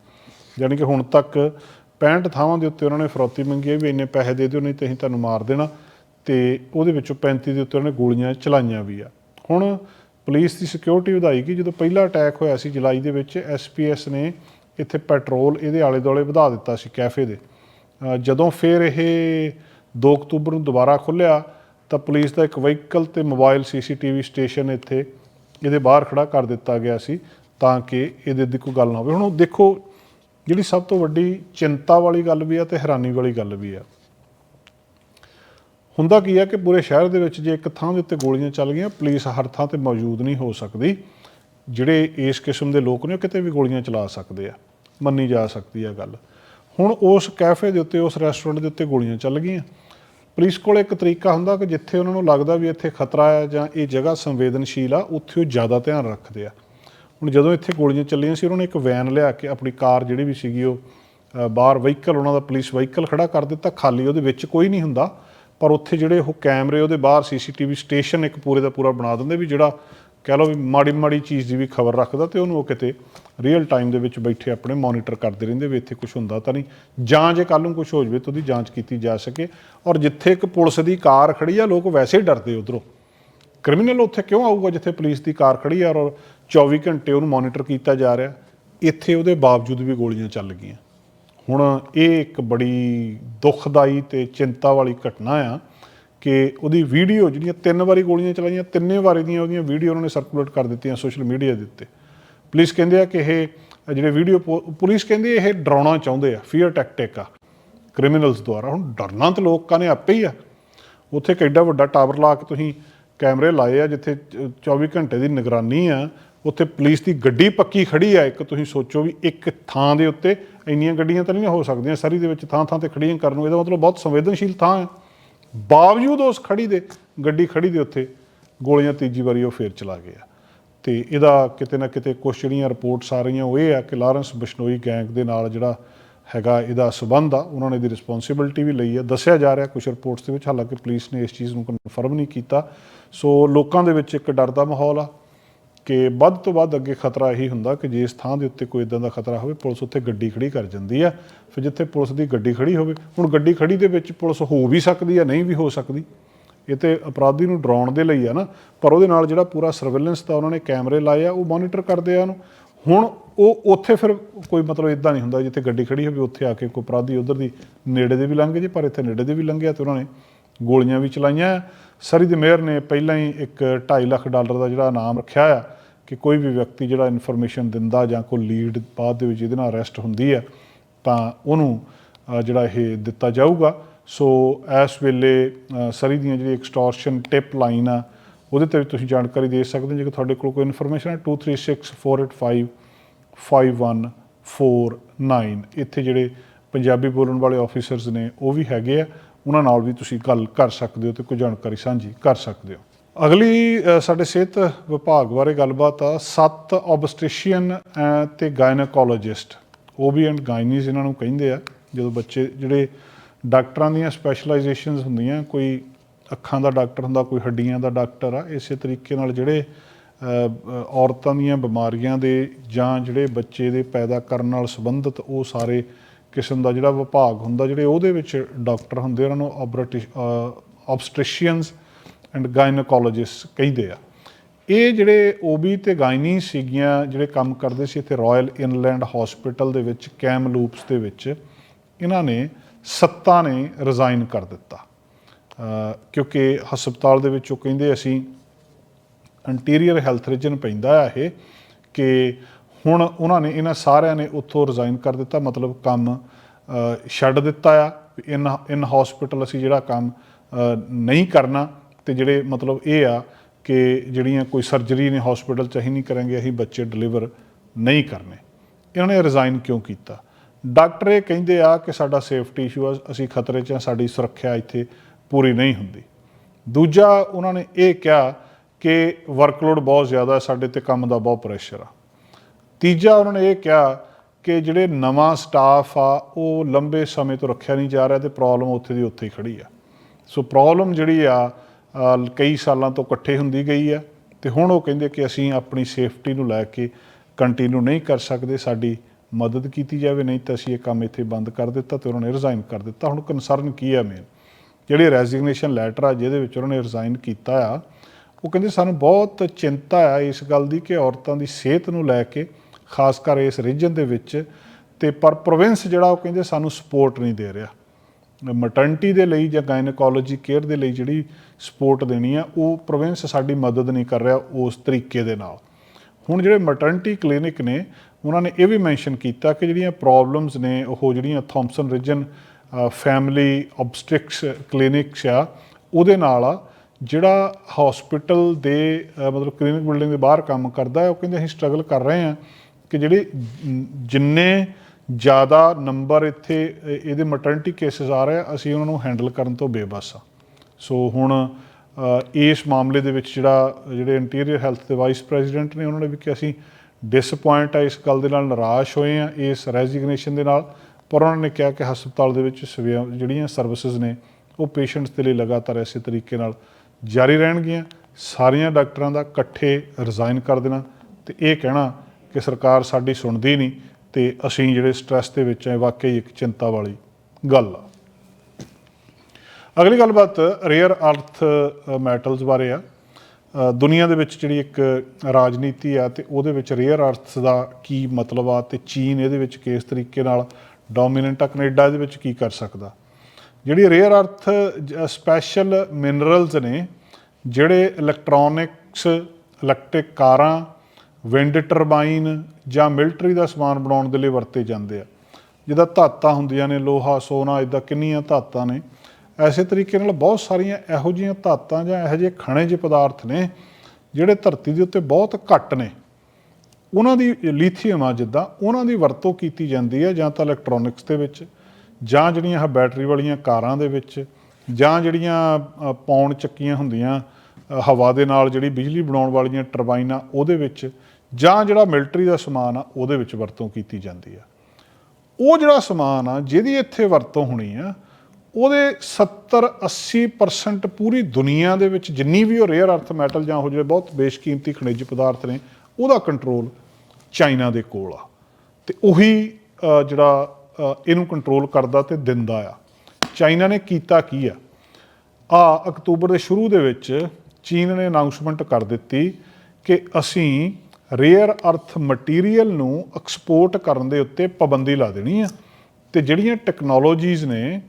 ਯਾਨੀ ਕਿ ਹੁਣ ਤੱਕ 65 ਥਾਵਾਂ ਦੇ ਉੱਤੇ ਉਹਨਾਂ ਨੇ ਫਰੋਤੀ ਮੰਗੀ ਵੀ ਇੰਨੇ ਪੈਸੇ ਦੇ ਦਿਓ, ਨਹੀਂ ਤੇ ਅਸੀਂ ਤੁਹਾਨੂੰ ਮਾਰ ਦੇਣਾ। ਤੇ ਉਹਦੇ ਵਿੱਚੋਂ 35 ਦੇ ਉੱਤੇ ਉਹਨੇ ਗੋਲੀਆਂ ਚਲਾਈਆਂ ਵੀ ਆ। ਹੁਣ ਪੁਲਿਸ ਦੀ ਸਿਕਿਉਰਿਟੀ ਵਧਾਈ ਗਈ ਜਦੋਂ ਪਹਿਲਾ ਅਟੈਕ ਹੋਇਆ ਸੀ ਜੁਲਾਈ ਦੇ ਵਿੱਚ ਐਸਪੀਐਸ ਨੇ ਇੱਥੇ ਪੈਟਰੋਲ ਇਹਦੇ ਆਲੇ ਦੁਆਲੇ ਵਧਾ ਦਿੱਤਾ ਸੀ ਕੈਫੇ ਦੇ। ਜਦੋਂ ਫਿਰ ਇਹ 2 ਅਕਤੂਬਰ ਨੂੰ ਦੁਬਾਰਾ ਖੁੱਲਿਆ, ਤਾਂ ਪੁਲਿਸ ਦਾ ਇੱਕ ਵਹੀਕਲ ਤੇ ਮੋਬਾਈਲ ਸੀਸੀਟੀਵੀ ਸਟੇਸ਼ਨ ਇੱਥੇ ਇਹਦੇ ਬਾਹਰ ਖੜਾ ਕਰ ਦਿੱਤਾ ਗਿਆ ਸੀ ਤਾਂ ਕਿ ਇਹਦੇ ਦੀ ਕੋਈ ਗੱਲ ਨਾ ਹੋਵੇ। ਹੁਣ ਦੇਖੋ, ਜਿਹੜੀ ਸਭ ਤੋਂ ਵੱਡੀ ਚਿੰਤਾ ਵਾਲੀ ਗੱਲ ਵੀ ਆ ਤੇ ਹੈਰਾਨੀ ਵਾਲੀ ਗੱਲ ਵੀ ਆ। ਹੁੰਦਾ ਕੀ ਹੈ ਕਿ ਪੂਰੇ ਸ਼ਹਿਰ ਦੇ ਵਿੱਚ ਜੇ ਇੱਕ ਥਾਂ ਦੇ ਉੱਤੇ ਗੋਲੀਆਂ ਚੱਲ ਗਈਆਂ, ਪੁਲਿਸ ਹਰ ਥਾਂ ਤੇ ਮੌਜੂਦ ਨਹੀਂ ਹੋ ਸਕਦੀ। ਜਿਹੜੇ ਇਸ ਕਿਸਮ ਦੇ ਲੋਕ ਨੇ ਉਹ ਕਿਤੇ ਵੀ ਗੋਲੀਆਂ ਚਲਾ ਸਕਦੇ ਆ, ਮੰਨੀ ਜਾ ਸਕਦੀ ਆ ਗੱਲ। ਹੁਣ ਉਸ ਕੈਫੇ ਦੇ ਉੱਤੇ, ਉਸ ਰੈਸਟੋਰੈਂਟ ਦੇ ਉੱਤੇ ਗੋਲੀਆਂ ਚੱਲ ਗਈਆਂ। ਪੁਲਿਸ ਕੋਲ ਇੱਕ ਤਰੀਕਾ ਹੁੰਦਾ ਕਿ ਜਿੱਥੇ ਉਹਨਾਂ ਨੂੰ ਲੱਗਦਾ ਵੀ ਇੱਥੇ ਖਤਰਾ ਆ ਜਾਂ ਇਹ ਜਗ੍ਹਾ ਸੰਵੇਦਨਸ਼ੀਲ ਆ, ਉੱਥੇ ਉਹ ਜ਼ਿਆਦਾ ਧਿਆਨ ਰੱਖਦੇ ਆ। ਹੁਣ ਜਦੋਂ ਇੱਥੇ ਗੋਲੀਆਂ ਚੱਲੀਆਂ ਸੀ, ਉਹਨਾਂ ਨੇ ਇੱਕ ਵੈਨ ਲਿਆ ਕੇ ਆਪਣੀ ਕਾਰ ਜਿਹੜੀ ਵੀ ਸੀਗੀ ਉਹ ਬਾਹਰ ਵਹੀਕਲ, ਉਹਨਾਂ ਦਾ ਪੁਲਿਸ ਵਹੀਕਲ ਖੜਾ ਕਰ ਦਿੱਤਾ। ਖਾਲੀ ਉਹਦੇ ਵਿੱਚ ਕੋਈ ਨਹੀਂ ਹੁੰਦਾ। ਪਰ ਉੱਥੇ ਜਿਹੜੇ ਉਹ ਕੈਮਰੇ ਉਹਦੇ ਬਾਹਰ ਸੀਸੀਟੀਵੀ ਸਟੇਸ਼ਨ ਇੱਕ ਪੂਰੇ ਦਾ ਪੂਰਾ ਬਣਾ ਦਿੰਦੇ ਵੀ ਜਿਹੜਾ ਕਹਿ ਲਓ ਵੀ ਮਾੜੀ ਮਾੜੀ ਚੀਜ਼ ਦੀ ਵੀ ਖਬਰ ਰੱਖਦਾ ਤੇ ਉਹਨੂੰ ਉਹ ਕਿਤੇ ਰੀਅਲ ਟਾਈਮ ਦੇ ਵਿੱਚ ਬੈਠੇ ਆਪਣੇ ਮੋਨੀਟਰ ਕਰਦੇ ਰਹਿੰਦੇ ਵੀ ਇੱਥੇ ਕੁਝ ਹੁੰਦਾ ਤਾਂ ਨਹੀਂ। ਜਾਂ ਜੇ ਕੱਲ ਨੂੰ ਕੁਝ ਹੋ ਜਵੇ ਤਾਂ ਉਹਦੀ ਜਾਂਚ ਕੀਤੀ ਜਾ ਸਕੇ। ਔਰ ਜਿੱਥੇ ਇੱਕ ਪੁਲਿਸ ਦੀ ਕਾਰ ਖੜੀ ਆ, ਲੋਕ ਵੈਸੇ ਹੀ ਡਰਦੇ ਉਧਰੋਂ। ਕ੍ਰਿਮੀਨਲ ਉੱਥੇ ਕਿਉਂ ਆਊਗਾ ਜਿੱਥੇ ਪੁਲਿਸ ਦੀ ਕਾਰ ਖੜੀ ਆ ਔਰ 24 ਘੰਟੇ ਉਹਨੂੰ ਮੋਨੀਟਰ ਕੀਤਾ ਜਾ ਰਿਹਾ? ਇੱਥੇ ਉਹਦੇ ਬਾਵਜੂਦ ਵੀ ਗੋਲੀਆਂ ਚੱਲ ਗਈਆਂ। ਹੁਣ ਇਹ ਇੱਕ ਬੜੀ ਦੁਖਦਾਈ ਤੇ ਚਿੰਤਾ ਵਾਲੀ ਘਟਨਾ ਆ ਕਿ ਉਹਦੀ ਵੀਡੀਓ ਜਿਹੜੀਆਂ ਤਿੰਨ ਵਾਰੀ ਗੋਲੀਆਂ ਚਲਾਈਆਂ, ਤਿੰਨੇ ਵਾਰੀ ਦੀਆਂ ਉਹਦੀਆਂ ਵੀਡੀਓ ਉਹਨਾਂ ਨੇ ਸਰਕੂਲੇਟ ਕਰ ਦਿੱਤੀਆਂ ਸੋਸ਼ਲ ਮੀਡੀਆ ਦੇ ਉੱਤੇ। ਪੁਲਿਸ ਕਹਿੰਦੇ ਆ ਕਿ ਇਹ ਜਿਹੜੇ ਵੀਡੀਓ ਪੁਲਿਸ ਕਹਿੰਦੀ ਇਹ ਡਰਾਉਣਾ ਚਾਹੁੰਦੇ ਆ ਫੀਅਰ ਟੈਕਟਿਕ ਆ ਕ੍ਰਿਮੀਨਲਸ ਦੁਆਰਾ। ਹੁਣ ਡਰਨਾ ਤਾਂ ਲੋਕਾਂ ਨੇ ਆਪੇ ਹੀ ਆ। ਉੱਥੇ ਇੱਕ ਐਡਾ ਵੱਡਾ ਟਾਵਰ ਲਾ ਕੇ ਤੁਸੀਂ ਕੈਮਰੇ ਲਾਏ ਆ, ਜਿੱਥੇ ਚ- 24 ਘੰਟੇ ਦੀ ਨਿਗਰਾਨੀ ਆ ਉੱਥੇ ਪੁਲਿਸ ਦੀ ਗੱਡੀ ਪੱਕੀ ਖੜੀ ਆ, ਇੱਕ ਤੁਸੀਂ ਸੋਚੋ ਵੀ ਇੱਕ ਥਾਂ ਦੇ ਉੱਤੇ ਇੰਨੀਆਂ ਗੱਡੀਆਂ ਤਾਂ ਨਹੀਂ ਹੋ ਸਕਦੀਆਂ, ਸਰੀ ਦੇ ਵਿੱਚ ਥਾਂ ਥਾਂ ਤੇ ਖੜੀਆਂ ਕਰਨ ਨੂੰ, ਇਹਦਾ ਮਤਲਬ ਬਹੁਤ ਸੰਵੇਦਨਸ਼ੀਲ ਥਾਂ ਹੈ। ਬਾਵਜੂਦ ਉਸ ਖੜੀ ਦੇ, ਗੱਡੀ ਖੜੀ ਦੇ ਉੱਤੇ ਗੋਲੀਆਂ ਤੀਜੀ ਵਾਰੀ ਉਹ ਫੇਰ ਚਲਾ ਗਏ ਆ ਤੇ ਇਹਦਾ ਕਿਤੇ ਨਾ ਕਿਤੇ ਕੁਛ ਜਿਹੜੀਆਂ ਰਿਪੋਰਟਸ ਆ ਰਹੀਆਂ, ਉਹ ਇਹ ਆ ਕਿ ਲਾਰੈਂਸ ਬਿਸ਼ਨੋਈ ਗੈਂਗ ਦੇ ਨਾਲ ਜਿਹੜਾ ਹੈਗਾ ਇਹਦਾ ਸਬੰਧ ਆ, ਉਹਨਾਂ ਨੇ ਇਹਦੀ ਰਿਸਪੌਂਸਿਬਿਲਟੀ ਵੀ ਲਈ ਆ। ਦੱਸਿਆ ਜਾ ਰਿਹਾ ਕੁਝ ਰਿਪੋਰਟਸ ਦੇ ਵਿੱਚ, ਹਾਲਾਂਕਿ ਪੁਲਿਸ ਨੇ ਇਸ ਚੀਜ਼ ਨੂੰ ਕਨਫਰਮ ਨਹੀਂ ਕੀਤਾ। ਸੋ ਲੋਕਾਂ ਦੇ ਵਿੱਚ ਇੱਕ ਡਰ ਦਾ ਮਾਹੌਲ ਆ। ਕਿ ਵੱਧ ਤੋਂ ਵੱਧ ਅੱਗੇ ਖਤਰਾ ਇਹੀ ਹੁੰਦਾ ਕਿ ਜੇ ਇਸ ਥਾਂ ਦੇ ਉੱਤੇ ਕੋਈ ਇਦਾਂ ਦਾ ਖਤਰਾ ਹੋਵੇ, ਪੁਲਿਸ ਉੱਥੇ ਗੱਡੀ ਖੜੀ ਕਰ ਜਾਂਦੀ ਆ ਫਿਰ ਜਿੱਥੇ ਪੁਲਿਸ ਦੀ ਗੱਡੀ ਖੜੀ ਹੋਵੇ, ਹੁਣ ਗੱਡੀ ਖੜੀ ਦੇ ਵਿੱਚ ਪੁਲਿਸ ਹੋ ਵੀ ਸਕਦੀ ਆ ਨਹੀਂ ਵੀ ਹੋ ਸਕਦੀ। ਇਹ ਤੇ ਅਪਰਾਧੀ ਨੂੰ ਡਰਾਉਣ ਦੇ ਲਈ ਆ ਨਾ, ਪਰ ਉਹਦੇ ਨਾਲ ਜਿਹੜਾ ਪੂਰਾ ਸਰਵੇਲੈਂਸ ਦਾ ਉਹਨਾਂ ਨੇ ਕੈਮਰੇ ਲਾਏ ਆ, ਉਹ ਮੋਨੀਟਰ ਕਰਦੇ ਆ ਉਹਨੂੰ। ਹੁਣ ਉਹ ਉੱਥੇ ਫਿਰ ਕੋਈ ਮਤਲਬ ਇਦਾਂ ਨਹੀਂ ਹੁੰਦਾ, ਜਿੱਥੇ ਗੱਡੀ ਖੜੀ ਹੋਵੇ, ਉੱਥੇ ਆ ਕੇ ਕੋਈ ਅਪਰਾਧੀ ਉਧਰ ਦੀ ਨੇੜੇ ਦੇ ਵੀ ਲੰਘੇ ਜੇ, ਪਰ ਇੱਥੇ ਨੇੜੇ ਦੇ ਵੀ ਲੰਘਿਆ ਤੇ ਉਹਨਾਂ ਨੇ ਗੋਲੀਆਂ ਵੀ ਚਲਾਈਆਂ। ਸਰੀ ਦੇ ਮੇਅਰ ਨੇ ਪਹਿਲਾਂ ਹੀ ਇੱਕ 2.5 ਲੱਖ ਡਾਲਰ ਦਾ ਜਿਹੜਾ ਇਨਾਮ ਰੱਖਿਆ ਆ ਕਿ ਕੋਈ ਵੀ ਵਿਅਕਤੀ ਜਿਹੜਾ ਇਨਫੋਰਮੇਸ਼ਨ ਦਿੰਦਾ ਜਾਂ ਕੋਈ ਲੀਡ ਬਾਅਦ ਦੇ ਵਿੱਚ ਇਹਦੇ ਨਾਲ ਅਰੈਸਟ ਹੁੰਦੀ ਹੈ, ਤਾਂ ਉਹਨੂੰ ਜਿਹੜਾ ਇਹ ਦਿੱਤਾ ਜਾਊਗਾ। ਸੋ ਇਸ ਵੇਲੇ ਸਰੀ ਦੀਆਂ ਜਿਹੜੀ ਐਕਸਟੋਰਸ਼ਨ ਟਿਪ ਲਾਈਨ ਆ, ਉਹਦੇ ਤੇ ਵੀ ਤੁਸੀਂ ਜਾਣਕਾਰੀ ਦੇ ਸਕਦੇ ਹੋ, ਜੇਕਰ ਤੁਹਾਡੇ ਕੋਲ ਕੋਈ ਇਨਫੋਰਮੇਸ਼ਨ ਹੈ 236485 5149 ਇੱਥੇ ਜਿਹੜੇ ਪੰਜਾਬੀ ਬੋਲਣ ਵਾਲੇ ਆਫੀਸਰਸ ਨੇ, ਉਹ ਵੀ ਹੈਗੇ ਆ। ਉਹਨਾਂ ਨਾਲ ਵੀ ਤੁਸੀਂ ਗੱਲ ਕਰ ਸਕਦੇ ਹੋ ਤੇ ਕੋਈ ਜਾਣਕਾਰੀ ਸਾਂਝੀ ਕਰ ਸਕਦੇ ਹੋ। ਅਗਲੀ ਸਾਡੇ ਸਿਹਤ ਵਿਭਾਗ ਬਾਰੇ ਗੱਲਬਾਤ ਆ। ਸੱਤ ਆਬਸਟ੍ਰੀਸ਼ੀਅਨ ਤੇ ਗਾਇਨੋਕੋਲੋਜਿਸਟ ਓਬੀ ਐਂਡ ਗਾਇਨੀਜ਼ ਇਹਨਾਂ ਨੂੰ ਕਹਿੰਦੇ ਆ, ਜਦੋਂ ਬੱਚੇ, ਜਿਹੜੇ ਡਾਕਟਰਾਂ ਦੀਆਂ ਸਪੈਸ਼ਲਾਈਜੇਸ਼ਨਸ ਹੁੰਦੀਆਂ, ਕੋਈ ਅੱਖਾਂ ਦਾ ਡਾਕਟਰ ਹੁੰਦਾ, ਕੋਈ ਹੱਡੀਆਂ ਦਾ ਡਾਕਟਰ ਆ, ਇਸੇ ਤਰੀਕੇ ਨਾਲ ਜਿਹੜੇ ਔਰਤਾਂ ਦੀਆਂ ਬਿਮਾਰੀਆਂ ਦੇ ਜਾਂ ਜਿਹੜੇ ਬੱਚੇ ਦੇ ਪੈਦਾ ਕਰਨ ਨਾਲ ਸੰਬੰਧਿਤ ਉਹ ਸਾਰੇ ਕਿਸਮ ਦਾ ਜਿਹੜਾ ਵਿਭਾਗ ਹੁੰਦਾ, ਜਿਹੜੇ ਉਹਦੇ ਵਿੱਚ ਡਾਕਟਰ ਹੁੰਦੇ ਉਹਨਾਂ ਨੂੰ ਆਬਸਟ੍ਰੀਸ਼ੀਅਨਸ ਐਂਡ ਗਾਇਨੋਕੋਲੋਜਿਸਟ ਕਹਿੰਦੇ ਆ। ਇਹ ਜਿਹੜੇ ਓਬੀ ਤੇ ਗਾਇਨੀ ਸੀਗੀਆਂ ਜਿਹੜੇ ਕੰਮ ਕਰਦੇ ਸੀ ਇੱਥੇ ਰਾਇਲ ਇਨਲੈਂਡ ਹਸਪੀਟਲ ਦੇ ਵਿੱਚ ਕੈਮਲੂਪਸ ਦੇ ਵਿੱਚ, ਇਹਨਾਂ ਨੇ ਸੱਤਾ ਨੇ ਰਿਜ਼ਾਈਨ ਕਰ ਦਿੱਤਾ। ਕਿਉਂਕਿ ਹਸਪਤਾਲ ਦੇ ਵਿੱਚ ਉਹ ਕਹਿੰਦੇ ਅਸੀਂ ਇੰਟੀਰੀਅਰ ਹੈਲਥ ਰੀਜਨ ਪੈਂਦਾ ਆ ਇਹ, ਕਿ ਹੁਣ ਉਹਨਾਂ ਨੇ, ਇਹਨਾਂ ਸਾਰਿਆਂ ਨੇ ਉੱਥੋਂ ਰਿਜ਼ਾਈਨ ਕਰ ਦਿੱਤਾ, ਮਤਲਬ ਕੰਮ ਛੱਡ ਦਿੱਤਾ ਆ। ਵੀ ਇਨ ਇਨ ਹਸਪੀਟਲ ਅਸੀਂ ਜਿਹੜਾ ਕੰਮ ਨਹੀਂ ਕਰਨਾ ਤੇ ਜਿਹੜੇ ਮਤਲਬ ਇਹ ਆ ਕਿ ਜਿਹੜੀਆਂ ਕੋਈ ਸਰਜਰੀ ਨੇ ਹਸਪੀਟਲ ਚ ਅਸੀਂ ਨਹੀਂ ਕਰਾਂਗੇ, ਅਸੀਂ ਬੱਚੇ ਡਿਲੀਵਰ ਨਹੀਂ ਕਰਨੇ। ਇਹਨਾਂ ਨੇ ਰਿਜ਼ਾਈਨ ਕਿਉਂ ਕੀਤਾ? ਡਾਕਟਰ ਇਹ ਕਹਿੰਦੇ ਆ ਕਿ ਸਾਡਾ ਸੇਫਟੀ ਇਸ਼ੂ ਆ, ਅਸੀਂ ਖਤਰੇ 'ਚ ਆ, ਸਾਡੀ ਸੁਰੱਖਿਆ ਇੱਥੇ ਪੂਰੀ ਨਹੀਂ ਹੁੰਦੀ। ਦੂਜਾ ਉਹਨਾਂ ਨੇ ਇਹ ਕਿਹਾ ਕਿ ਵਰਕਲੋਡ ਬਹੁਤ ਜ਼ਿਆਦਾ ਹੈ, ਸਾਡੇ ਤੇ ਕੰਮ ਦਾ ਬਹੁਤ ਪ੍ਰੈਸ਼ਰ ਆ। ਤੀਜਾ ਉਹਨਾਂ ਨੇ ਇਹ ਕਿਹਾ ਕਿ ਜਿਹੜੇ ਨਵਾਂ ਸਟਾਫ ਆ, ਉਹ ਲੰਬੇ ਸਮੇਂ ਤੋਂ ਰੱਖਿਆ ਨਹੀਂ ਜਾ ਰਿਹਾ ਤੇ ਪ੍ਰੋਬਲਮ ਉੱਥੇ ਦੀ ਉੱਥੇ ਹੀ ਖੜੀ ਆ। ਸੋ ਪ੍ਰੋਬਲਮ ਜਿਹੜੀ ਆ ਕਈ ਸਾਲਾਂ ਤੋਂ ਇਕੱਠੇ ਹੁੰਦੀ ਗਈ ਆ ਤੇ ਹੁਣ ਉਹ ਕਹਿੰਦੇ ਕਿ ਅਸੀਂ ਆਪਣੀ ਸੇਫਟੀ ਨੂੰ ਲੈ ਕੇ ਕੰਟੀਨਿਊ ਨਹੀਂ ਕਰ ਸਕਦੇ, ਸਾਡੀ ਮਦਦ ਕੀਤੀ ਜਾਵੇ, ਨਹੀਂ ਤਾਂ ਅਸੀਂ ਇਹ ਕੰਮ ਇੱਥੇ ਬੰਦ ਕਰ ਦਿੱਤਾ ਤੇ ਉਹਨਾਂ ਨੇ ਰਿਜ਼ਾਈਨ ਕਰ ਦਿੱਤਾ। ਹੁਣ ਕਨਸਰਨ ਕੀ ਆ ਮੇਨ ਜਿਹੜੀ ਰੈਜ਼ਿਗਨੇਸ਼ਨ ਲੈਟਰ ਆ, ਜਿਹਦੇ ਵਿੱਚ ਉਹਨਾਂ ਨੇ ਰਿਜ਼ਾਈਨ ਕੀਤਾ ਆ, ਉਹ ਕਹਿੰਦੇ ਸਾਨੂੰ ਬਹੁਤ ਚਿੰਤਾ ਆ ਇਸ ਗੱਲ ਦੀ ਕਿ ਔਰਤਾਂ ਦੀ ਸਿਹਤ ਨੂੰ ਲੈ ਕੇ, ਖਾਸ ਕਰ ਇਸ ਰੀਜਨ ਦੇ ਵਿੱਚ, ਤੇ ਪਰ ਪ੍ਰੋਵਿੰਸ ਜਿਹੜਾ ਉਹ ਕਹਿੰਦੇ ਸਾਨੂੰ ਸਪੋਰਟ ਨਹੀਂ ਦੇ ਰਿਹਾ। ਮਟਰਨਿਟੀ ਦੇ ਲਈ ਜਾਂ ਗਾਇਨੋਕੋਲੋਜੀ ਕੇਅਰ ਦੇ ਲਈ ਜਿਹੜੀ ਸਪੋਰਟ ਦੇਣੀ ਆ, ਉਹ ਪ੍ਰੋਵਿੰਸ ਸਾਡੀ ਮਦਦ ਨਹੀਂ ਕਰ ਰਿਹਾ ਉਸ ਤਰੀਕੇ ਦੇ ਨਾਲ। ਹੁਣ ਜਿਹੜੇ ਮਟਰਨਿਟੀ ਕਲੀਨਿਕ ਨੇ, ਉਹਨਾਂ ਨੇ ਇਹ ਵੀ ਮੈਂਸ਼ਨ ਕੀਤਾ ਕਿ ਜਿਹੜੀਆਂ ਪ੍ਰੋਬਲਮਸ ਨੇ, ਉਹ ਜਿਹੜੀਆਂ Thomson region family obstetrics clinics ਆ, ਉਹਦੇ ਨਾਲ ਆ, ਜਿਹੜਾ ਹਸਪੀਟਲ ਦੇ ਮਤਲਬ ਕਲੀਨਿਕ ਬਿਲਡਿੰਗ ਦੇ ਬਾਹਰ ਕੰਮ ਕਰਦਾ ਹੈ, ਉਹ ਕਹਿੰਦੇ ਅਸੀਂ ਸਟਰਗਲ ਕਰ ਰਹੇ ਹਾਂ ਕਿ ਜਿਹੜੇ ਜਿੰਨੇ ਜ਼ਿਆਦਾ ਨੰਬਰ ਇੱਥੇ ਇਹਦੇ ਮਟਰਨਿਟੀ ਕੇसेस ਆ ਰਹੇ ਆ, ਅਸੀਂ ਉਹਨਾਂ ਨੂੰ ਹੈਂਡਲ ਕਰਨ ਤੋਂ ਬੇਬਸ ਆ। ਸੋ ਹੁਣ ਇਸ ਮਾਮਲੇ ਦੇ ਵਿੱਚ ਜਿਹੜਾ, ਜਿਹੜੇ ਇੰਟੀਰੀਅਰ ਹੈਲਥ ਦੇ ਵਾਈਸ ਪ੍ਰੈਜ਼ੀਡੈਂਟ ਨੇ ਉਹਨਾਂ ਨੇ ਵੀ ਕਿ ਅਸੀਂ ਡਿਸਪਾਇੰਟ ਆ, ਇਸ ਗੱਲ ਦੇ ਨਾਲ ਨਿਰਾਸ਼ ਹੋਏ ਆ, ਇਸ ਰੈਜ਼ਿਗਨੇਸ਼ਨ ਦੇ ਨਾਲ। ਪਰ ਉਹਨਾਂ ਨੇ ਕਿਹਾ ਕਿ ਹਸਪਤਾਲ ਦੇ ਵਿੱਚ ਸੇਵਾ- ਜਿਹੜੀਆਂ ਸਰਵਿਸਿਜ਼ ਨੇ, ਉਹ ਪੇਸ਼ੈਂਟਸ ਦੇ ਲਈ ਲਗਾਤਾਰ ਇਸੇ ਤਰੀਕੇ ਨਾਲ ਜਾਰੀ ਰਹਿਣਗੀਆਂ। ਸਾਰੀਆਂ ਡਾਕਟਰਾਂ ਦਾ ਇਕੱਠੇ ਰਿਜ਼ਾਈਨ ਕਰ ਦੇਣਾ ਤੇ ਇਹ ਕਹਿਣਾ ਕਿ ਸਰਕਾਰ ਸਾਡੀ ਸੁਣਦੀ ਨਹੀਂ ਤੇ ਅਸੀਂ ਜਿਹੜੇ ਸਟ੍ਰੈਸ ਦੇ ਵਿੱਚ ਆ ਇਹ ਵਾਕਈ ਇੱਕ ਚਿੰਤਾ ਵਾਲੀ ਗੱਲ ਆ। ਅਗਲੀ ਗੱਲਬਾਤ ਰੇਅਰ ਅਰਥ ਮੈਟਲਸ ਬਾਰੇ ਆ। ਦੁਨੀਆ ਦੇ ਵਿੱਚ ਜਿਹੜੀ ਇੱਕ ਰਾਜਨੀਤੀ ਆ ਤੇ ਉਹਦੇ ਵਿੱਚ ਰੇਅਰ ਅਰਥਸ ਦਾ ਕੀ ਮਤਲਬ ਆ ਤੇ ਚੀਨ ਇਹਦੇ ਵਿੱਚ ਕਿਸ ਤਰੀਕੇ ਨਾਲ ਡੋਮੀਨੈਂਟ ਆ, ਕੈਨੇਡਾ ਇਹਦੇ ਵਿੱਚ ਕੀ ਕਰ ਸਕਦਾ। ਜਿਹੜੀ ਰੇਅਰ ਅਰਥ ਸਪੈਸ਼ਲ ਮਿਨਰਲਸ ਨੇ, ਜਿਹੜੇ ਇਲੈਕਟ੍ਰੋਨਿਕਸ ਇਲੈਕਟ੍ਰਿਕ ਕਾਰਾਂ ਵਿੰਡ ਟਰਬਾਈਨ ਜਾਂ ਮਿਲਟਰੀ ਦਾ ਸਮਾਨ ਬਣਾਉਣ ਦੇ ਲਈ ਵਰਤੇ ਜਾਂਦੇ ਆ। ਜਿਹਦਾ ਧਾਤਾਂ ਹੁੰਦੀਆਂ ਨੇ ਲੋਹਾ ਸੋਨਾ ਇਦਾਂ ਕਿੰਨੀਆਂ ਧਾਤਾਂ ਨੇ। ਐਸੇ ਤਰੀਕੇ ਨਾਲ ਬਹੁਤ ਸਾਰੀਆਂ ਇਹੋ ਜਿਹੀਆਂ ਧਾਤਾਂ ਜਾਂ ਇਹੋ ਜਿਹੇ ਖਣਿਜ ਪਦਾਰਥ ਨੇ ਜਿਹੜੇ ਧਰਤੀ ਦੇ ਉੱਤੇ ਬਹੁਤ ਘੱਟ ਨੇ। ਉਹਨਾਂ ਦੀ ਲੀਥੀਅਮ ਆ ਜਿੱਦਾਂ ਉਹਨਾਂ ਦੀ ਵਰਤੋਂ ਕੀਤੀ ਜਾਂਦੀ ਹੈ ਜਾਂ ਤਾਂ ਇਲੈਕਟ੍ਰੋਨਿਕਸ ਦੇ ਵਿੱਚ ਜਾਂ ਜਿਹੜੀਆਂ ਆਹ ਬੈਟਰੀ ਵਾਲੀਆਂ ਕਾਰਾਂ ਦੇ ਵਿੱਚ ਜਾਂ ਜਿਹੜੀਆਂ ਅ, ਪੌਣ ਚੱਕੀਆਂ ਹੁੰਦੀਆਂ ਹਵਾ ਦੇ ਨਾਲ ਜਿਹੜੀ ਬਿਜਲੀ ਬਣਾਉਣ ਵਾਲੀਆਂ ਟਰਬਾਈਨਾਂ ਉਹਦੇ ਵਿੱਚ ਜਾਂ ਜਿਹੜਾ ਮਿਲਟਰੀ ਦਾ ਸਮਾਨ ਆ, ਉਹਦੇ ਵਿੱਚ ਵਰਤੋਂ ਕੀਤੀ ਜਾਂਦੀ ਆ। ਉਹ ਜਿਹੜਾ ਸਮਾਨ ਆ, ਜਿਹਦੀ ਇੱਥੇ ਵਰਤੋਂ ਹੋਣੀ ਆ, ਉਹਦੇ 70 80% ਪੂਰੀ ਦੁਨੀਆ ਦੇ ਵਿੱਚ ਜਿੰਨੀ ਵੀ ਉਹ ਰੇਅਰ ਅਰਥ ਮੈਟਲ ਜਾਂ ਉਹ ਜਿਹੜੇ ਬਹੁਤ ਬੇਸ਼ਕੀਮਤੀ ਖਣਿਜ ਪਦਾਰਥ ਨੇ, ਉਹਦਾ ਕੰਟਰੋਲ ਚਾਈਨਾ ਦੇ ਕੋਲ ਆ। ਤੇ ਉਹੀ ਜਿਹੜਾ ਇਹਨੂੰ ਕੰਟਰੋਲ ਕਰਦਾ ਤੇ ਦਿੰਦਾ ਆ। ਚਾਈਨਾ ਨੇ ਕੀਤਾ ਕੀ ਆ? ਆ, ਅਕਤੂਬਰ ਦੇ ਸ਼ੁਰੂ ਦੇ ਵਿੱਚ ਚੀਨ ਨੇ ਅਨਾਉਂਸਮੈਂਟ ਕਰ ਦਿੱਤੀ ਕਿ ਅਸੀਂ ਰੇਅਰ ਅਰਥ ਮਟੀਰੀਅਲ ਨੂੰ ਐਕਸਪੋਰਟ ਕਰਨ ਦੇ ਉੱਤੇ ਪਾਬੰਦੀ ਲਾ ਦੇਣੀ ਆ। ਤੇ ਜਿਹੜੀਆਂ ਟੈਕਨੋਲੋਜੀਜ਼ ਨੇ,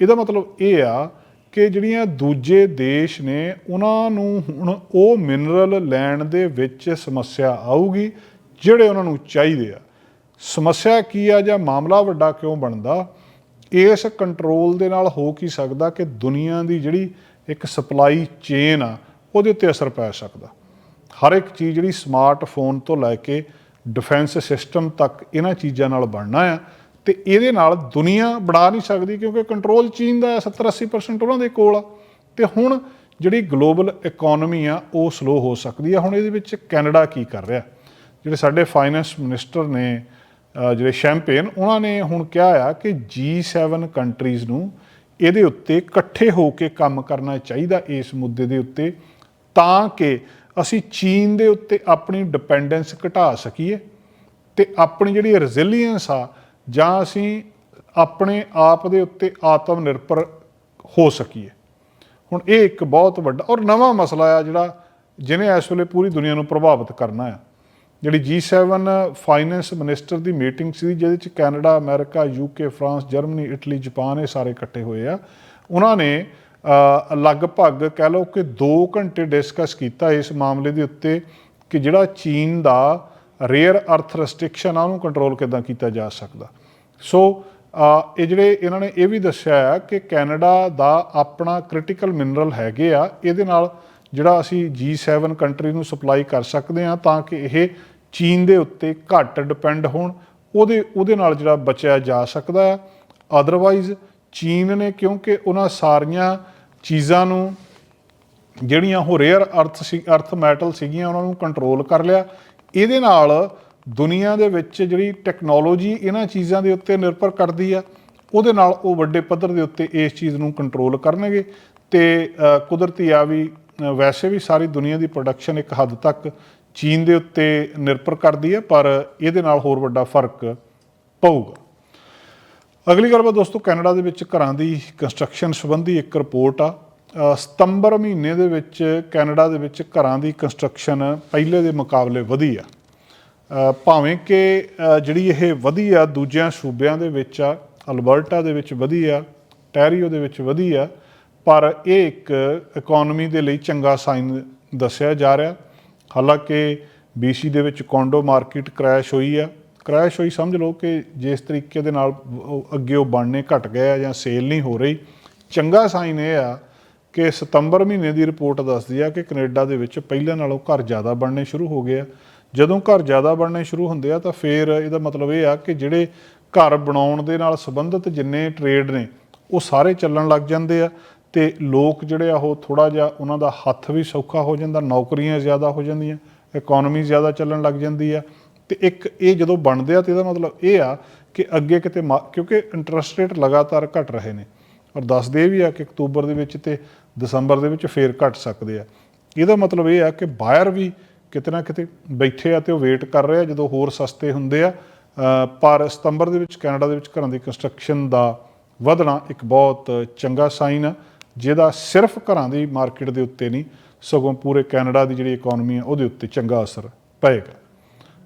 ਇਹਦਾ ਮਤਲਬ ਇਹ ਆ ਕਿ ਜਿਹੜੀਆਂ ਦੂਜੇ ਦੇਸ਼ ਨੇ, ਉਹਨਾਂ ਨੂੰ ਹੁਣ ਉਹ ਮਿਨਰਲ ਲੈਣ ਦੇ ਵਿੱਚ ਸਮੱਸਿਆ ਆਊਗੀ ਜਿਹੜੇ ਉਹਨਾਂ ਨੂੰ ਚਾਹੀਦੇ ਆ। ਸਮੱਸਿਆ ਕੀ ਆ ਜਾਂ ਮਾਮਲਾ ਵੱਡਾ ਕਿਉਂ ਬਣਦਾ? ਇਸ ਕੰਟਰੋਲ ਦੇ ਨਾਲ ਹੋ ਕੀ ਸਕਦਾ ਕਿ ਦੁਨੀਆ ਦੀ ਜਿਹੜੀ ਇੱਕ ਸਪਲਾਈ ਚੇਨ ਆ, ਉਹਦੇ ਉੱਤੇ ਅਸਰ ਪੈ ਸਕਦਾ। ਹਰ ਇੱਕ ਚੀਜ਼ ਜਿਹੜੀ ਸਮਾਰਟਫੋਨ ਤੋਂ ਲੈ ਕੇ ਡਿਫੈਂਸ ਸਿਸਟਮ ਤੱਕ ਇਹਨਾਂ ਚੀਜ਼ਾਂ ਨਾਲ ਬਣਨਾ ਆ, ਤੇ ਇਹਦੇ ਨਾਲ ਦੁਨੀਆ ਬਣਾ ਨਹੀਂ ਸਕਦੀ ਕਿਉਂਕਿ ਕੰਟਰੋਲ ਚੀਨ ਦਾ 70-80% ਉਹਨਾਂ ਦੇ ਕੋਲ ਆ। ਤੇ ਹੁਣ ਜਿਹੜੀ ਗਲੋਬਲ ਇਕਨੋਮੀ ਆ, ਉਹ ਸਲੋ ਹੋ ਸਕਦੀ ਆ। ਹੁਣ ਇਹਦੇ ਵਿੱਚ ਕੈਨੇਡਾ ਕੀ ਕਰ ਰਿਹਾ? ਜਿਹੜੇ ਸਾਡੇ ਫਾਈਨੈਂਸ ਮਿਨਿਸਟਰ ਨੇ ਜਿਹੜੇ ਸ਼ੈਂਪੇਨ ਉਹਨਾਂ ਨੇ ਹੁਣ ਕਿਹਾ ਆ ਕਿ G7 ਕੰਟਰੀਜ਼ ਨੂੰ ਇਹਦੇ ਉੱਤੇ ਇਕੱਠੇ ਹੋ ਕੇ ਕੰਮ ਕਰਨਾ ਚਾਹੀਦਾ ਇਸ ਮੁੱਦੇ ਦੇ ਉੱਤੇ, ਤਾਂ ਕਿ ਅਸੀਂ ਚੀਨ ਦੇ ਉੱਤੇ ਆਪਣੀ ਡਿਪੈਂਡੈਂਸ ਘਟਾ ਸਕੀਏ ਤੇ ਆਪਣੀ ਜਿਹੜੀ ਰੈਜ਼ਿਲੀਅੰਸ ਆ, ਜਾਂ ਅਸੀਂ ਆਪਣੇ ਆਪ ਦੇ ਉੱਤੇ ਆਤਮ ਨਿਰਭਰ ਹੋ ਸਕੀਏ। ਹੁਣ ਇਹ ਇੱਕ ਬਹੁਤ ਵੱਡਾ ਔਰ ਨਵਾਂ ਮਸਲਾ ਆ ਜਿਹੜਾ ਜਿਹਨੇ ਇਸ ਵੇਲੇ ਪੂਰੀ ਦੁਨੀਆ ਨੂੰ ਪ੍ਰਭਾਵਿਤ ਕਰਨਾ ਆ। ਜਿਹੜੀ G7 ਫਾਈਨੈਂਸ ਮਿਨਿਸਟਰ ਦੀ ਮੀਟਿੰਗ ਸੀ, ਜਿਹਦੇ ਚ Canada America UK France Germany Italy Japan ਇਹ ਸਾਰੇ ਇਕੱਠੇ ਹੋਏ ਆ। ਉਹਨਾਂ ਨੇ ਲਗਭਗ ਕਹਿ ਲਓ ਕਿ 2 ਘੰਟੇ ਡਿਸਕਸ ਕੀਤਾ ਇਸ ਮਾਮਲੇ ਦੇ ਉੱਤੇ ਕਿ ਜਿਹੜਾ ਚੀਨ ਦਾ ਰੇਅਰ ਅਰਥ ਰੈਸਟ੍ਰਿਕਸ਼ਨ ਆ, ਉਹਨੂੰ ਕੰਟਰੋਲ ਕਿੱਦਾਂ ਕੀਤਾ ਜਾ ਸਕਦਾ। ਸੋ ਇਹ ਜਿਹੜੇ ਇਹਨਾਂ ਨੇ ਇਹ ਵੀ ਦੱਸਿਆ ਹੈ ਕਿ ਕੈਨੇਡਾ ਦਾ ਆਪਣਾ ਕ੍ਰਿਟੀਕਲ ਮਿਨਰਲ ਹੈਗੇ ਆ, ਇਹਦੇ ਨਾਲ ਜਿਹੜਾ ਅਸੀਂ G7 ਕੰਟਰੀ ਨੂੰ ਸਪਲਾਈ ਕਰ ਸਕਦੇ ਆ ਤਾਂ ਕਿ ਇਹ ਚੀਨ ਦੇ ਉੱਤੇ ਘੱਟ ਡਿਪੈਂਡ ਹੋਣ, ਉਹਦੇ ਉਹਦੇ ਨਾਲ ਜਿਹੜਾ ਬਚਿਆ ਜਾ ਸਕਦਾ ਆ। ਅਦਰਵਾਈਜ਼ ਚੀਨ ਨੇ ਕਿਉਂਕਿ ਉਹਨਾਂ ਸਾਰੀਆਂ ਚੀਜ਼ਾਂ ਨੂੰ, ਜਿਹੜੀਆਂ ਉਹ ਰੇਅਰ ਅਰਥ ਸੀ ਅਰਥ ਮੈਟਲ ਸੀਗੀਆਂ, ਉਹਨਾਂ ਨੂੰ ਕੰਟਰੋਲ ਕਰ ਲਿਆ। ਇਹਦੇ ਨਾਲ ਦੁਨੀਆ ਦੇ ਵਿੱਚ ਜਿਹੜੀ ਟੈਕਨੋਲੋਜੀ ਇਹਨਾਂ ਚੀਜ਼ਾਂ ਦੇ ਉੱਤੇ ਨਿਰਭਰ ਕਰਦੀ ਆ, ਉਹਦੇ ਨਾਲ ਉਹ ਵੱਡੇ ਪੱਧਰ ਦੇ ਉੱਤੇ ਇਸ ਚੀਜ਼ ਨੂੰ ਕੰਟਰੋਲ ਕਰਨਗੇ। ਤੇ ਕੁਦਰਤੀ ਆ ਵੀ ਵੈਸੇ ਵੀ ਸਾਰੀ ਦੁਨੀਆ ਦੀ ਪ੍ਰੋਡਕਸ਼ਨ ਇੱਕ ਹੱਦ ਤੱਕ ਚੀਨ ਦੇ ਉੱਤੇ ਨਿਰਭਰ ਕਰਦੀ ਹੈ ਪਰ ਇਹਦੇ ਨਾਲ ਹੋਰ ਵੱਡਾ ਫ਼ਰਕ ਪਊਗਾ। ਅਗਲੀ ਗੱਲਬਾਤ ਦੋਸਤੋ ਕੈਨੇਡਾ ਦੇ ਵਿੱਚ ਘਰਾਂ ਦੀ ਕੰਸਟਰਕਸ਼ਨ ਸੰਬੰਧੀ ਇੱਕ ਰਿਪੋਰਟ ਆ। ਸਤੰਬਰ ਮਹੀਨੇ ਦੇ ਵਿੱਚ ਕੈਨੇਡਾ ਦੇ ਵਿੱਚ ਘਰਾਂ ਦੀ ਕੰਸਟਰਕਸ਼ਨ ਪਹਿਲੇ ਦੇ ਮੁਕਾਬਲੇ ਵਧੀ ਆ। ਭਾਵੇਂ ਕਿ ਜਿਹੜੀ ਇਹ ਵਧੀ ਆ, ਦੂਜਿਆਂ ਸੂਬਿਆਂ ਦੇ ਵਿੱਚ ਆ, ਅਲਬਰਟਾ ਦੇ ਵਿੱਚ ਵਧੀ ਆ, ਟੈਰੀਓ ਦੇ ਵਿੱਚ ਵਧੀ ਆ, ਪਰ ਇਹ ਇੱਕ ਇਕਨੋਮੀ ਦੇ ਲਈ ਚੰਗਾ ਸਾਈਨ ਦੱਸਿਆ ਜਾ ਰਿਹਾ। ਹਾਲਾਂਕਿ BC ਦੇ ਵਿੱਚ ਕੋਂਡੋ ਮਾਰਕੀਟ ਕ੍ਰੈਸ਼ ਹੋਈ ਆ। ਕ੍ਰੈਸ਼ ਹੋਈ, ਸਮਝ ਲਓ ਕਿ ਜਿਸ ਤਰੀਕੇ ਦੇ ਨਾਲ ਅੱਗੇ ਉਹ ਬਣਨੇ ਘਟ ਗਏ ਆ ਜਾਂ ਸੇਲ ਨਹੀਂ ਹੋ ਰਹੀ। ਚੰਗਾ ਸਾਈਨ ਇਹ ਆ ਕਿ ਸਤੰਬਰ ਮਹੀਨੇ ਦੀ ਰਿਪੋਰਟ ਦੱਸਦੀ ਆ ਕਿ ਕੈਨੇਡਾ ਦੇ ਵਿੱਚ ਪਹਿਲਾਂ ਨਾਲੋਂ ਘਰ ਜ਼ਿਆਦਾ ਬਣਨੇ ਸ਼ੁਰੂ ਹੋ ਗਏ ਆ। ਜਦੋਂ ਘਰ ਜ਼ਿਆਦਾ ਬਣਨੇ ਸ਼ੁਰੂ ਹੁੰਦੇ ਆ ਤਾਂ ਫਿਰ ਇਹਦਾ ਮਤਲਬ ਇਹ ਆ ਕਿ ਜਿਹੜੇ ਘਰ ਬਣਾਉਣ ਦੇ ਨਾਲ ਸੰਬੰਧਿਤ ਜਿੰਨੇ ਟ੍ਰੇਡ ਨੇ, ਉਹ ਸਾਰੇ ਚੱਲਣ ਲੱਗ ਜਾਂਦੇ ਆ ਤੇ ਲੋਕ ਜਿਹੜੇ ਆ ਉਹ ਥੋੜਾ ਜਿਹਾ ਉਹਨਾਂ ਦਾ ਹੱਥ ਵੀ ਸੌਖਾ ਹੋ ਜਾਂਦਾ, ਨੌਕਰੀਆਂ ਜ਼ਿਆਦਾ ਹੋ ਜਾਂਦੀਆਂ ਇਕਨੋਮੀ ਜ਼ਿਆਦਾ ਚੱਲਣ ਲੱਗ ਜਾਂਦੀ ਆ। ਤੇ ਇੱਕ ਇਹ ਜਦੋਂ ਬਣਦੇ ਆ ਤੇ ਇਹਦਾ ਮਤਲਬ ਇਹ ਆ ਕਿ ਅੱਗੇ ਕਿਤੇ ਮਾ- ਕਿਉਂਕਿ ਇੰਟਰਸਟ ਰੇਟ ਲਗਾਤਾਰ ਘਟ ਰਹੇ ਨੇ ਔਰ ਦੱਸਦੇ ਇਹ ਵੀ ਆ ਕਿ ਅਕਤੂਬਰ ਦੇ ਵਿੱਚ ਤੇ ਦਸੰਬਰ ਦੇ ਵਿੱਚ ਫੇਰ ਘਟ ਸਕਦੇ ਆ। ਇਹਦਾ ਮਤਲਬ ਇਹ ਆ ਕਿ ਬਾਇਰ ਵੀ ਕਿਤੇ ਨਾ ਕਿਤੇ ਬੈਠੇ ਆ ਤੇ ਉਹ ਵੇਟ ਕਰ ਰਹੇ ਆ, ਜਦੋਂ ਹੋਰ ਸਸਤੇ ਹੁੰਦੇ ਆ ਪਰ ਸਤੰਬਰ ਦੇ ਵਿੱਚ ਕੈਨੇਡਾ ਦੇ ਵਿੱਚ ਘਰਾਂ ਦੀ ਕੰਸਟਰਕਸ਼ਨ ਦਾ ਵਧਣਾ ਇੱਕ ਬਹੁਤ ਚੰਗਾ ਸਾਈਨ ਆ, ਜਿਹਦਾ ਸਿਰਫ ਘਰਾਂ ਦੀ ਮਾਰਕੀਟ ਦੇ ਉੱਤੇ ਨਹੀਂ, ਸਗੋਂ ਪੂਰੇ ਕੈਨੇਡਾ ਦੀ ਜਿਹੜੀ ਇਕਨੋਮੀ ਆ, ਉਹਦੇ ਉੱਤੇ ਚੰਗਾ ਅਸਰ ਪਏਗਾ।